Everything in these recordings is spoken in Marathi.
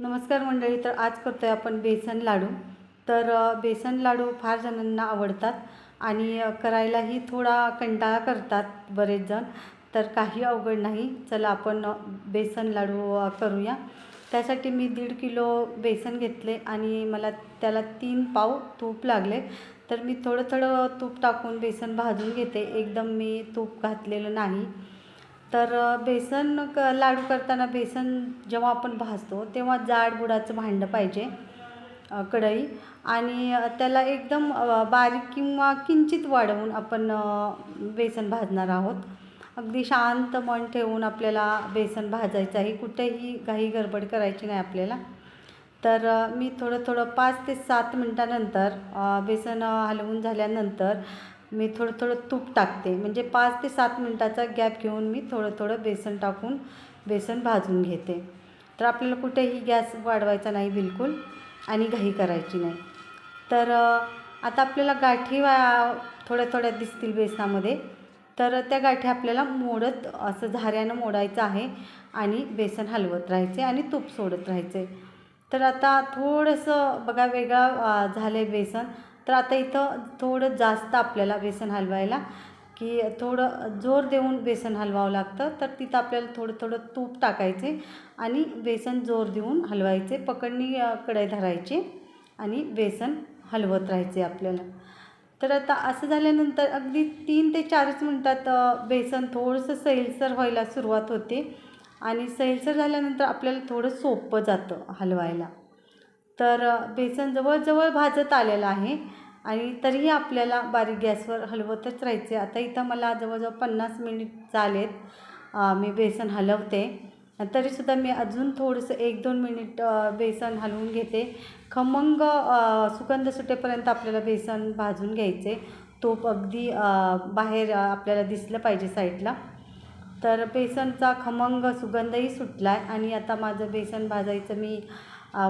नमस्कार मंडळी तर आज करतो आहे आपण बेसन लाडू. तर बेसन लाडू फार जणांना आवडतात आणि करायलाही थोडा कंटाळा करतात बरेच जण. तर काही अवघड नाही चला आपण बेसन लाडू करूया. त्यासाठी मी दीड किलो बेसन घेतले आणि मला त्याला तीन पाव तूप लागले. तर मी थोडं थोडं तूप टाकून बेसन भाजून घेते. एकदम मी तूप घातलेलं नाही. तर बेसन क लाडू करताना बेसन जेव्हा आपण भाजतो तेव्हा जाड बुडाचं भांडं पाहिजे कढई. आणि त्याला एकदम बारीक किंवा किंचित वाढवून आपण बेसन भाजणार आहोत. अगदी शांत मन ठेवून आपल्याला बेसन भाजायचं आहे कुठेही घाई गडबड करायची नाही आपल्याला. तर मी थोडं थोडं पाच ते सात मिनटानंतर बेसन हलवून झाल्यानंतर मी थोडं थोडं तूप टाकते. म्हणजे पाच ते सात मिनटाचा गॅप घेऊन मी थोडं थोडं बेसन टाकून बेसन भाजून घेते. तर आपल्याला कुठेही गॅस वाढवायचा नाही बिलकुल आणि घाई करायची नाही. तर आता आपल्याला गाठी वा थोड्या थोड्या दिसतील बेसनामध्ये. तर त्या गाठी आपल्याला मोडत असं झाऱ्यानं मोडायचं आहे आणि बेसन हलवत राहायचे आणि तूप सोडत राहायचे. तर आता थोडंसं बघा वेगळा झालं आहे बेसन. तर आता इथं थोडं जास्त आपल्याला बेसन हलवायला की थोडं जोर देऊन बेसन हलवावं लागतं. तर तिथं आपल्याला थोडं थोडं तूप टाकायचे आणि बेसन जोर देऊन हलवायचे. पकडणी कढई धरायची आणि बेसन हलवत राहायचे आपल्याला. तर आता असं झाल्यानंतर अगदी तीन ते चारच मिनटात बेसन थोडंसं सैलसर व्हायला सुरुवात होते आणि सैलसर झाल्यानंतर आपल्याला थोडं सोपं जातं हलवायला. तर बेसन जवळजवळ भाजत आलेलं आहे आणि तरीही आपल्याला बारीक गॅसवर हलवतच राहायचे आता इथं मला जवळजवळ पन्नास मिनिट झालेत मी बेसन हलवते. तरीसुद्धा मी अजून थोडंसं एक दोन मिनिट बेसन हलवून घेते. खमंग सुगंध सुटेपर्यंत आपल्याला बेसन भाजून घ्यायचे तूप अगदी बाहेर आपल्याला दिसलं पाहिजे साईडला. तर बेसनचा खमंग सुगंधही सुटला आहे आणि आता माझं बेसन भाजायचं मी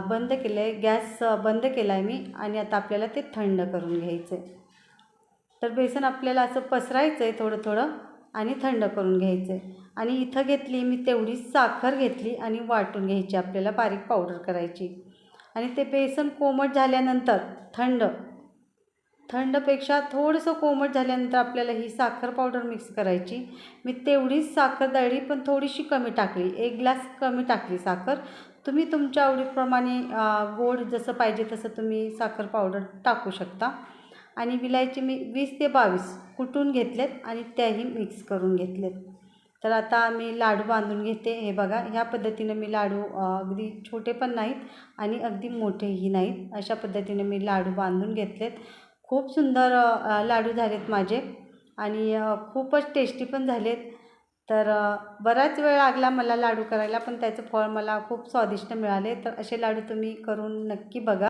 बंद केलं आहे गॅस बंद केला आहे मी आणि आता आपल्याला ते थंड करून घ्यायचं आहे तर बेसन आपल्याला असं पसरायचं आहे थोडं थोडं आणि थंड करून घ्यायचं आहे आणि इथं घेतली मी तेवढीच साखर घेतली आणि वाटून घ्यायची. आपल्याला बारीक पावडर करायची. आणि ते बेसन कोमट झाल्यानंतर थंड थंडपेक्षा थोडंसं कोमट झाल्यानंतर आपल्याला ही साखर पावडर मिक्स करायची. मी तेवढीच साखर दळली पण थोडीशी कमी टाकली. एक ग्लास कमी टाकली साखर. तुम्ही तुमच्या आवडीप्रमाणे गोड जसं पाहिजे तसं तुम्ही साखर पावडर टाकू शकता. आणि विलायची मी वीस ते बावीस कुटून घेतलेत आणि त्याही मिक्स करून घेतलेत. तर आता मी लाडू बांधून घेते. हे बघा ह्या पद्धतीनं मी लाडू अगदी छोटे पण नाहीत आणि अगदी मोठेही नाहीत. अशा पद्धतीने मी लाडू बांधून घेतलेत. खूप सुंदर लाडू झालेत माझे आणि खूपच टेस्टी पण झालेत. तर बराच वेळ लागला मला लाडू करायला पण त्याचं फळ मला खूप स्वादिष्ट मिळाले. तर असे लाडू तुम्ही करून नक्की बघा.